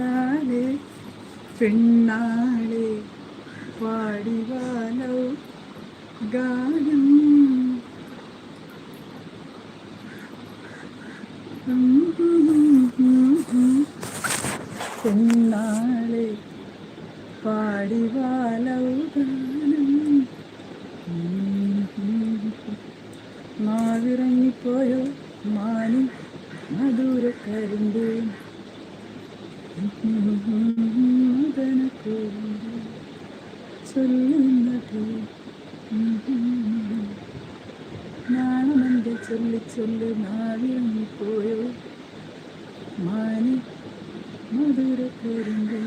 ലാലേ പെണ്ണാളെ പാടിവാലോ ഗാനം പെണ്ണാളെ പാടിവാലോ ഗാനം മാവിറങ്ങിപ്പോയോ മാനി മധുര കരുണ്ടേ നാണമെന്റെ ചൊല്ലി ചൊല്ല് നാവിറങ്ങിപ്പോയോ? മാനി മധുര കരിമ്പ്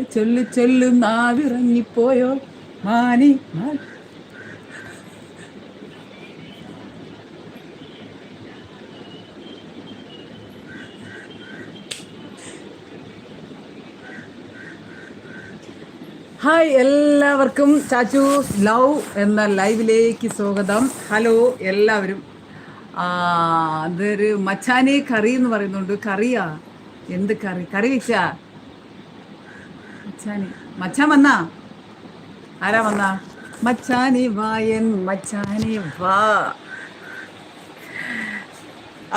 എന്റെ ചൊല്ലു ചൊല്ലു നാവിറങ്ങിപ്പോയോ? മാനി ഹായ് എല്ലാവർക്കും. ചാച്ചു ലവ് എന്ന ലൈവിലേക്ക് സ്വാഗതം. ഹലോ എല്ലാവരും. അതൊരു മച്ചാനെ കറി എന്ന് പറയുന്നുണ്ട്. കറിയാ? എന്ത് കറി? കറി വെച്ചാ? മച്ചാനെ. മച്ചാൻ വന്നാ? ആരാ വന്നാ? മച്ചാനെ വായൻ മച്ചാനെ വാ.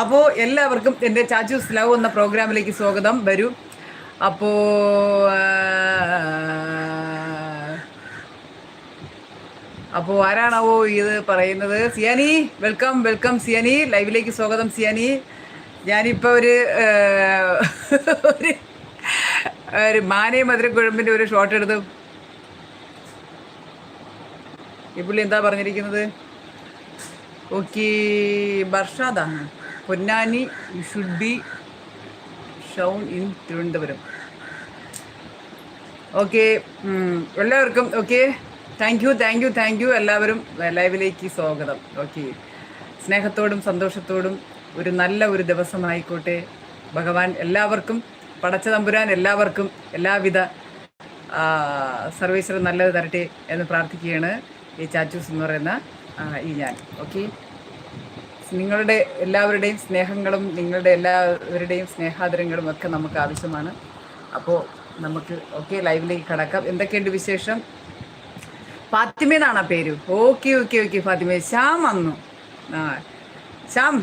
അപ്പോ എല്ലാവർക്കും എന്റെ ചാച്ചൂസ് ലവ് എന്ന പ്രോഗ്രാമിലേക്ക് സ്വാഗതം. വരൂ. അപ്പോ അപ്പോൾ അപ്പോ ആരാണാവോ ഇത് പറയുന്നത്? Siyani welcome welcome Siyani. ലൈവിലേക്ക് സ്വാഗതം സിയാനി. ഞാനിപ്പോൾ ഒരു ഒരു ഒരു മാനേ മധുരക്കുഴമ്പിന്റെ ഒരു ഷോട്ട് എടുത്തു. ഈ പുള്ളി എന്താ പറഞ്ഞിരിക്കുന്നത്? Okay ബർഷാദാണ് Ponnani you should be shown in Thiruvananthapuram. Okay എല്ലാവർക്കും okay. Thank you thank you thank you എല്ലാവരും ലൈവിലേക്ക് സ്വാഗതം. ഓക്കെ. സ്നേഹത്തോടും സന്തോഷത്തോടും ഒരു നല്ല ഒരു ദിവസമായിക്കോട്ടെ. ഭഗവാൻ എല്ലാവർക്കും പടച്ച തമ്പുരാൻ എല്ലാവർക്കും എല്ലാവിധ സർവീസിലും നല്ലത് തരട്ടെ എന്ന് പ്രാർത്ഥിക്കുകയാണ് ഈ ചാച്ചൂസ് എന്ന് പറയുന്ന ഈ ഞാൻ. ഓക്കെ നിങ്ങളുടെ എല്ലാവരുടെയും സ്നേഹങ്ങളും നിങ്ങളുടെ എല്ലാവരുടെയും സ്നേഹാദരങ്ങളും ഒക്കെ നമുക്ക് ആവശ്യമാണ്. അപ്പോൾ നമുക്ക് ഓക്കെ ലൈവിലേക്ക് കടക്കാം. എന്തൊക്കെയുണ്ട് വിശേഷം? ഫാത്തിമ എന്നാണ് ആ പേര്? Okay okay okay Fathima. Shyam വന്നു. ആ ശ്യാം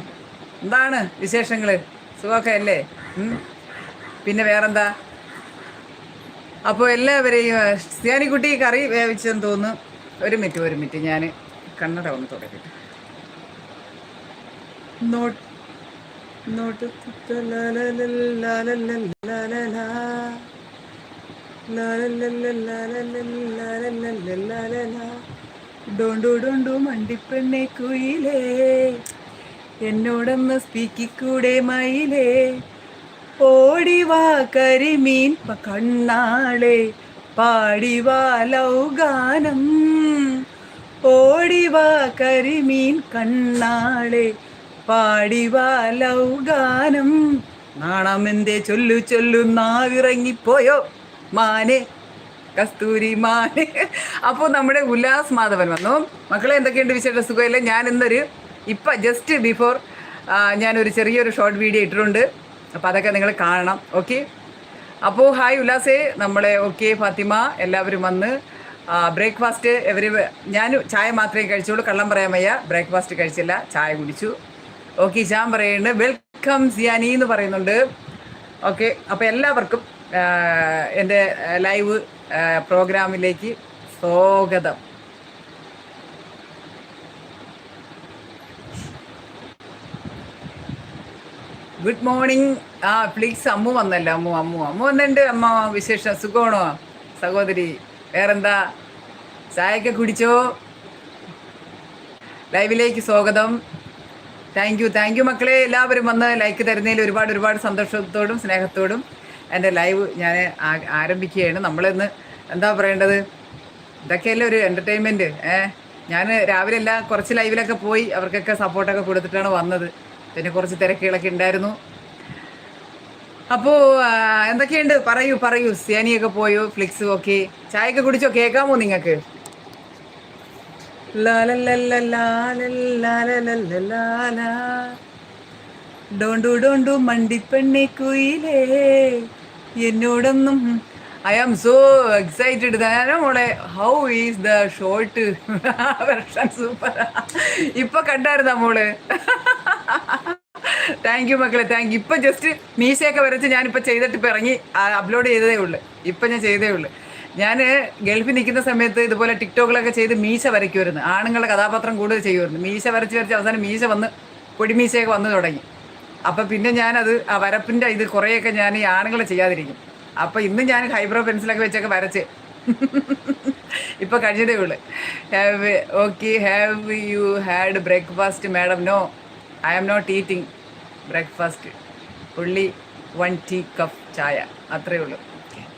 എന്താണ് വിശേഷങ്ങൾ സുഖമൊക്കെ അല്ലേ. പിന്നെ വേറെന്താ അപ്പോൾ എല്ലാവരെയും സിയാനിക്കുട്ടി കറി വേവിച്ചെന്ന് തോന്നുന്നു ഒരു മിനിറ്റ് ഒരു മിനിറ്റ് ഞാൻ കണ്ണട ഒന്ന് തുടക്കട്ടെ നോട്ട് മണ്ടിപ്പെണ്ണെ കുയിലേ എന്നോടൊന്ന് സ്പീക്കിക്കൂടെ മയിലേ ഓടിവാ കരിമീൻ കണ്ണാളെ പാടിവാ ലൗഗാനം ഓടിവാ കരിമീൻ കണ്ണാളെ പാടിവാ ലൗഗാനം നാണമെന്തേ ചൊല്ലു ചൊല്ലു നാവിറങ്ങിപ്പോയോ? മാനെ കസ്തൂരി മാനെ. അപ്പോൾ നമ്മുടെ ഉല്ലാസ് മാധവൻ വന്നു. മക്കളെ എന്തൊക്കെയുണ്ട് വിശേഷ? സുഖമില്ല? ഞാൻ ഇന്നൊരു ഇപ്പം ജസ്റ്റ് ബിഫോർ ഞാനൊരു ചെറിയൊരു ഷോർട്ട് വീഡിയോ ഇട്ടിട്ടുണ്ട്. അപ്പോൾ അതൊക്കെ നിങ്ങൾ കാണണം ഓക്കെ? അപ്പോൾ ഹായ് ഉല്ലാസേ നമ്മളെ ഓക്കെ ഫാത്തിമ എല്ലാവരും വന്ന് ബ്രേക്ക്ഫാസ്റ്റ് ഇവർ ഞാൻ ചായ മാത്രമേ കഴിച്ചുള്ളൂ കള്ളം പറയാൻ വയ്യ ബ്രേക്ക്ഫാസ്റ്റ് കഴിച്ചില്ല ചായ കുടിച്ചു. ഓക്കെ ഞാൻ പറയുന്നുണ്ട് വെൽക്കം സിയാനി എന്ന് പറയുന്നുണ്ട്. ഓക്കെ അപ്പോൾ എല്ലാവർക്കും എന്റെ ലൈവ് പ്രോഗ്രാമിലേക്ക് സ്വാഗതം. ഗുഡ് മോർണിംഗ് ആ പ്ലീസ് അമ്മു വന്നല്ലോ അമ്മു അമ്മു. അമ്മു വന്നിട്ടുണ്ട്. അമ്മ വിശേഷം സുഖമാണോ? സഹോദരി വേറെന്താ? ചായയൊക്കെ കുടിച്ചോ? ലൈവിലേക്ക് സ്വാഗതം. താങ്ക് യു താങ്ക് യു മക്കളെ. എല്ലാവരും വന്ന് ലൈക്ക് തരുന്നതിൽ ഒരുപാട് ഒരുപാട് സന്തോഷത്തോടും സ്നേഹത്തോടും എന്റെ ലൈവ് ഞാൻ ആരംഭിക്കുകയാണ്. നമ്മളിന്ന് എന്താ പറയേണ്ടത്? ഇതൊക്കെയല്ലേ ഒരു എന്റർടൈൻമെന്റ് ഏഹ് ഞാൻ രാവിലെ എല്ലാം കുറച്ച് ലൈവിലൊക്കെ പോയി അവർക്കൊക്കെ സപ്പോർട്ടൊക്കെ കൊടുത്തിട്ടാണ് വന്നത്. പിന്നെ കുറച്ച് തിരക്കുകളൊക്കെ ഉണ്ടായിരുന്നു അപ്പോൾ എന്തൊക്കെയുണ്ട് പറയൂ പറയൂ സിയാനിയൊക്കെ പോയോ ഫ്ലിക്സ് ഓക്കെ ചായയൊക്കെ കുടിച്ചോ കേൾക്കാമോ ഡോണ്ടു മണ്ടിപ്പെണ്ണെ കുയിലേ എന്നോടൊന്നും ഐ ആം സോ എക്സൈറ്റഡ് മോളെ how is the short version super ഇപ്പൊ കണ്ടായിരുന്ന മോൾ താങ്ക് യു മക്കളെ താങ്ക് യു ഇപ്പൊ ജസ്റ്റ് മീശയൊക്കെ വരച്ച് ഞാനിപ്പോ ചെയ്തിട്ട് ഇപ്പൊ ഇറങ്ങി അപ്ലോഡ് ചെയ്തതേ ഉള്ളു. ഇപ്പൊ ഞാൻ ചെയ്തേ ഉള്ളു. ഞാൻ ഗൾഫിൽ നിൽക്കുന്ന സമയത്ത് ഇതുപോലെ ടിക്ടോക്കിലൊക്കെ ചെയ്ത് മീശ വരയ്ക്കുമായിരുന്നു ആണുങ്ങളുടെ കഥാപാത്രം കൂടുതൽ ചെയ്യുമായിരുന്നു മീശ വരച്ച് വരച്ച് അവസാനം മീശ വന്ന് പൊടിമീശയൊക്കെ വന്നു തുടങ്ങി. അപ്പം പിന്നെ ഞാനത് ആ വരപ്പിന്റെ ഇത് കുറേയൊക്കെ ഞാൻ ഈ ആണുങ്ങളെ ചെയ്യാതിരിക്കും. അപ്പം ഇന്ന് ഞാൻ ഹൈബ്രോ പെൻസിലൊക്കെ വെച്ചൊക്കെ വരച്ച്. ഇപ്പൊ കഴിഞ്ഞതേ ഉള്ളു. Have okay have you had breakfast madam no I am not eating breakfast ഉള്ളി വൺ ടീ കപ്പ് ചായ. അത്രയേ ഉള്ളൂ.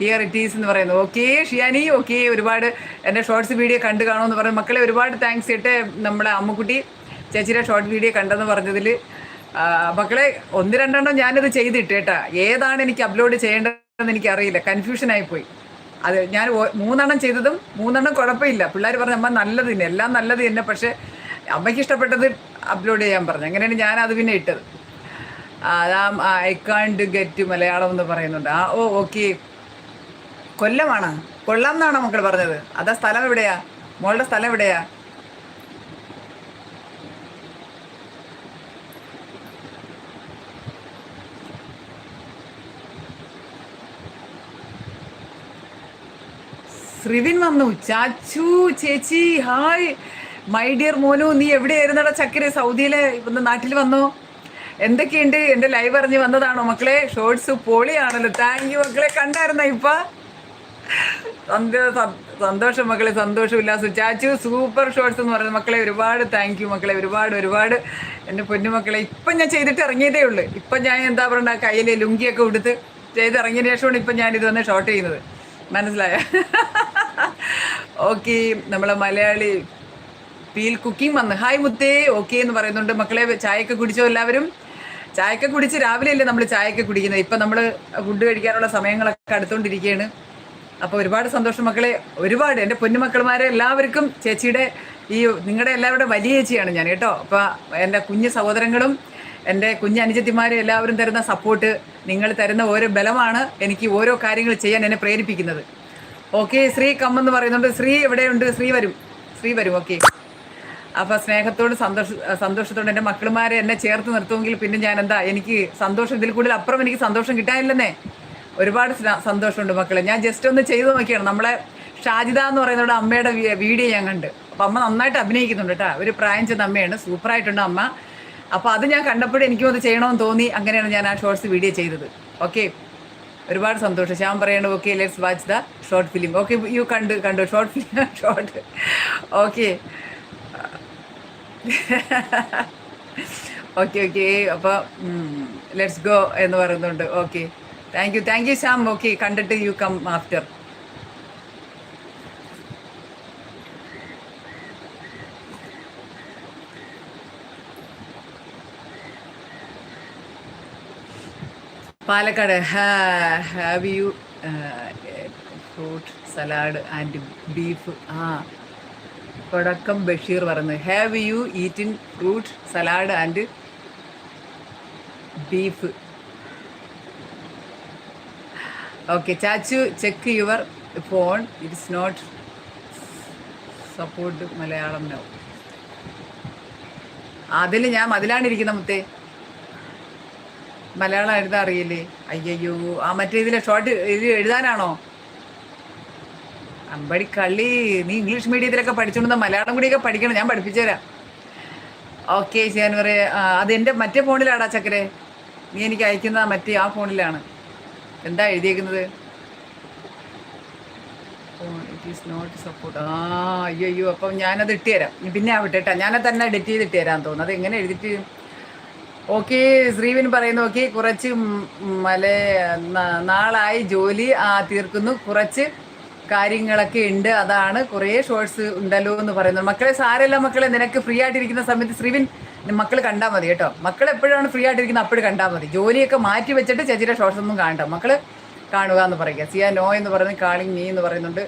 ഹിയർ ഇറ്റ് ഈസ് എന്ന് പറയുന്നത് ഓക്കെ ഷിയാനി ഓക്കെ ഒരുപാട് എന്റെ ഷോർട്സ് വീഡിയോ കണ്ടു കാണുമെന്ന് പറഞ്ഞു. മക്കളെ ഒരുപാട് താങ്ക്സ് ഇട്ട് നമ്മളെ അമ്മുക്കുട്ടി ചേച്ചിയുടെ ഷോർട്ട് വീഡിയോ കണ്ടെന്ന് പറഞ്ഞതിൽ. മക്കളെ ഒന്ന് രണ്ടെണ്ണം ഞാനിത് ചെയ്തിട്ട് കേട്ടാ. ഏതാണ് എനിക്ക് അപ്ലോഡ് ചെയ്യേണ്ടതെന്ന് എനിക്ക് അറിയില്ല കൺഫ്യൂഷൻ ആയിപ്പോയി. അത് ഞാൻ മൂന്നെണ്ണം ചെയ്തതും മൂന്നെണ്ണം കുഴപ്പമില്ല. പിള്ളേർ പറഞ്ഞു അമ്മ നല്ലത് തന്നെ എല്ലാം നല്ലത് തന്നെ പക്ഷേ അമ്മയ്ക്ക് ഇഷ്ടപ്പെട്ടത് അപ്ലോഡ് ചെയ്യാൻ പറഞ്ഞു. അങ്ങനെയാണ് ഞാൻ അത് പിന്നെ ഇട്ടത്. അതാ ഐ കാണ്ട് ഗെറ്റ് മലയാളം എന്ന് പറയുന്നുണ്ട്. ആ ഓ ഓക്കെ കൊല്ലമാണ്. കൊല്ലം എന്നാണോ മക്കൾ പറഞ്ഞത്. അതാ സ്ഥലം എവിടെയാ? മോളുടെ സ്ഥലം എവിടെയാ? ശ്രിവിൻ വന്നു. ചാച്ചു ചേച്ചി ഹായ്. മൈ ഡിയർ മോനു നീ എവിടെയായിരുന്നടാ ചക്കരെ? സൗദിയിലെ നാട്ടിൽ വന്നോ? എന്തൊക്കെയുണ്ട്? എന്റെ ലൈവ് അറിഞ്ഞ് വന്നതാണോ മക്കളെ? ഷോർട്സ് പൊളിയാണല്ലോ. താങ്ക് യു മക്കളെ. കണ്ടായിരുന്ന ഇപ്പ? സന്തോഷം മക്കളെ. സന്തോഷം ഉല്ലാസം ചാച്ചു സൂപ്പർ ഷോർട്സ് എന്ന് പറയുന്നത് മക്കളെ ഒരുപാട് താങ്ക് യു മക്കളെ. ഒരുപാട് ഒരുപാട്. എന്റെ പൊന്നുമക്കളെ ഇപ്പം ഞാൻ ചെയ്തിട്ട് ഇറങ്ങിയതേ ഉള്ളൂ. ഇപ്പം ഞാൻ എന്താ പറയണ്ട കയ്യിൽ ലുങ്കിയൊക്കെ ഉടുത്ത് ചെയ്ത് ഇറങ്ങിയതിന് ശേഷമാണ് ഇപ്പം ഞാൻ ഇത് വന്ന് ഷോർട്ട് ചെയ്യുന്നത്. മനസ്സിലായ? ഓക്കെ നമ്മളെ മലയാളി പീൽ കുക്കിംഗ് വന്ന്. ഹായ് മുത്തേ. ഓക്കെ എന്ന് പറയുന്നുണ്ട്. മക്കളെ ചായയൊക്കെ കുടിച്ചോ എല്ലാവരും? ചായയൊക്കെ കുടിച്ച് രാവിലെയല്ലേ നമ്മൾ ചായയൊക്കെ കുടിക്കുന്നത്? ഇപ്പം നമ്മൾ ഫുഡ് കഴിക്കാനുള്ള സമയങ്ങളൊക്കെ അടുത്തുകൊണ്ടിരിക്കുകയാണ് അപ്പോൾ ഒരുപാട് സന്തോഷം മക്കളെ. ഒരുപാട്. എന്റെ പൊന്നുമക്കളുമാരെ എല്ലാവർക്കും ചേച്ചിയുടെ ഈ നിങ്ങളുടെ എല്ലാവരുടെ വലിയ ചേച്ചിയാണ് ഞാൻ കേട്ടോ. അപ്പോൾ എന്റെ കുഞ്ഞു സഹോദരങ്ങളും എന്റെ കുഞ്ഞു അനുജത്തിമാരും എല്ലാവരും തരുന്ന സപ്പോർട്ട് നിങ്ങൾ തരുന്ന ഓരോ ബലമാണ് എനിക്ക് ഓരോ കാര്യങ്ങൾ ചെയ്യാൻ എന്നെ പ്രേരിപ്പിക്കുന്നത്. ഓക്കെ ശ്രീ കമ്മെന്ന് പറയുന്നുണ്ട്. ശ്രീ എവിടെയുണ്ട്? ശ്രീ വരും. ശ്രീ വരും. ഓക്കെ അപ്പോൾ സ്നേഹത്തോട് സന്തോഷ സന്തോഷത്തോട് എന്റെ മക്കളുമാരെ എന്നെ ചേർത്ത് നിർത്തുമെങ്കിൽ പിന്നെ ഞാൻ എന്താ എനിക്ക് സന്തോഷം ഇതിൽ കൂടുതൽ അപ്പുറം എനിക്ക് സന്തോഷം കിട്ടാനില്ലെന്നേ. ഒരുപാട് സന്തോഷമുണ്ട് മക്കളെ. ഞാൻ ജസ്റ്റ് ഒന്ന് ചെയ്തു നോക്കിയാണ്. നമ്മളെ ഷാജിദ എന്ന് പറയുന്നവരുടെ അമ്മയുടെ വീഡിയോ ഞാൻ കണ്ട്. അപ്പം അമ്മ നന്നായിട്ട് അഭിനയിക്കുന്നുണ്ട് കേട്ടോ. ഒരു പ്രായം ചെന്ന അമ്മയാണ്. സൂപ്പറായിട്ടുണ്ട് അമ്മ. അപ്പോൾ അത് ഞാൻ കണ്ടപ്പോഴും എനിക്കും അത് ചെയ്യണമെന്ന് തോന്നി. അങ്ങനെയാണ് ഞാൻ ആ ഷോർട്സ് വീഡിയോ ചെയ്തത്. ഓക്കെ ഒരുപാട് സന്തോഷം. ഞാൻ പറയുന്നത് okay let's watch the short film okay you കണ്ട് കണ്ടു? Short film short okay okay okay അപ്പോൾ ലെറ്റ്സ് ഗോ എന്ന് പറയുന്നുണ്ട്. Okay thank you thank you Shyam okay കണ്ടിട്ട് you come after Palakkad have you fruit salad and beef ആ കൊടക്കം ബഷീർ പറഞ്ഞു have you eating fruit salad and beef okay Chachu check your phone it's not support Malayalam no അതിൽ ഞാൻ അതിലാണ്ടിരിക്കുന്ന മുത്തേ. മലയാളം എഴുതാൻ അറിയില്ലേ? അയ്യയ്യോ. ആ മറ്റേ ഇതിലെ ഷോർട്ട് ഇത് എഴുതാനാണോ? അമ്പടി കള്ളി നീ ഇംഗ്ലീഷ് മീഡിയത്തിലൊക്കെ പഠിച്ചുകൊണ്ട് മലയാളം കൂടിയൊക്കെ പഠിക്കണം. ഞാൻ പഠിപ്പിച്ചുതരാം. ഓക്കെ ഞാൻ പറയാ. അത് എന്റെ മറ്റേ ഫോണിലാടാ ചക്കരെ. നീ എനിക്ക് അയക്കുന്ന മറ്റേ ആ ഫോണിലാണ്. എന്താ എഴുതിയേക്കുന്നത്? ഇറ്റ് ഈസ് നോട്ട് സപ്പോർട്ട് ആ അയ്യോ അയ്യോ അപ്പം ഞാനത് ഇട്ടുതരാം. പിന്നെ ആവട്ടെ കേട്ടോ ഞാനത് തന്നെ എഡിറ്റ് ചെയ്ത് ഇട്ട് തരാൻ തോന്നുന്നു. അത് എങ്ങനെ എഴുതിട്ട് ഓക്കെ ശ്രീവിൻ പറയുന്നു ഓക്കെ കുറച്ച് മല നാളായി ജോലി ആ, തീർക്കുന്നു. കുറച്ച് കാര്യങ്ങളൊക്കെ ഉണ്ട്. അതാണ് കുറേ ഷോർട്സ് ഉണ്ടല്ലോ എന്ന് പറയുന്നത്. മക്കളെ സാരല്ല മക്കളെ നിനക്ക് ഫ്രീ ആയിട്ടിരിക്കുന്ന സമയത്ത് ശ്രീവിൻ മക്കൾ കണ്ടാൽ മതി കേട്ടോ. മക്കൾ എപ്പോഴാണ് ഫ്രീ ആയിട്ടിരിക്കുന്നത് അപ്പോഴും കണ്ടാൽ മതി. ജോലിയൊക്കെ മാറ്റി വെച്ചിട്ട് ചേച്ചിയുടെ ഷോർട്സ് ഒന്നും കാണണ്ട. മക്കൾ കാണുക എന്ന് പറയുക. സിയ നോ എന്ന് പറയുന്നത് കാളിങ് നീ എന്ന് പറയുന്നുണ്ട്.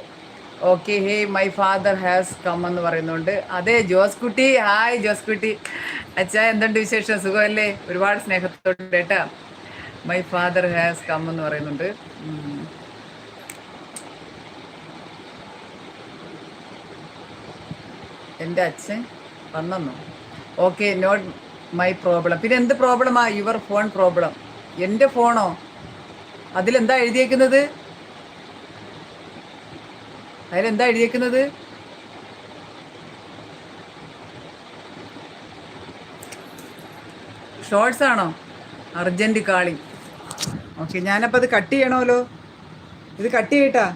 Okay hey my father has come എന്ന് പറയുന്നുണ്ട്. അതെ ജോസ് കുട്ടി. ഹായ് ജോസ് കുട്ടി. അച്ഛാ എന്തുണ്ട് വിശേഷം? സുഖമല്ലേ? ഒരുപാട് സ്നേഹത്തോടെ കേട്ടാ. മൈ ഫാദർ ഹാസ് കം എന്ന് പറയുന്നുണ്ട്. എന്റെ അച്ഛൻ വന്നെന്നോ? ഓക്കെ നോട്ട് മൈ പ്രോബ്ലം പിന്നെ എന്ത് പ്രോബ്ലമാ യുവർ ഫോൺ പ്രോബ്ലം എന്റെ ഫോണോ അതിലെന്താ എഴുതിയേക്കുന്നത്? അതിലെന്താ എഴുതിയേക്കുന്നത്? ഷോർട്സ് ആണോ? അർജന്റ് കാളിങ് ഓക്കെ ഞാനപ്പോൾ അത് കട്ട് ചെയ്യണമല്ലോ. ഇത് കട്ട് ചെയ്യട്ടാ?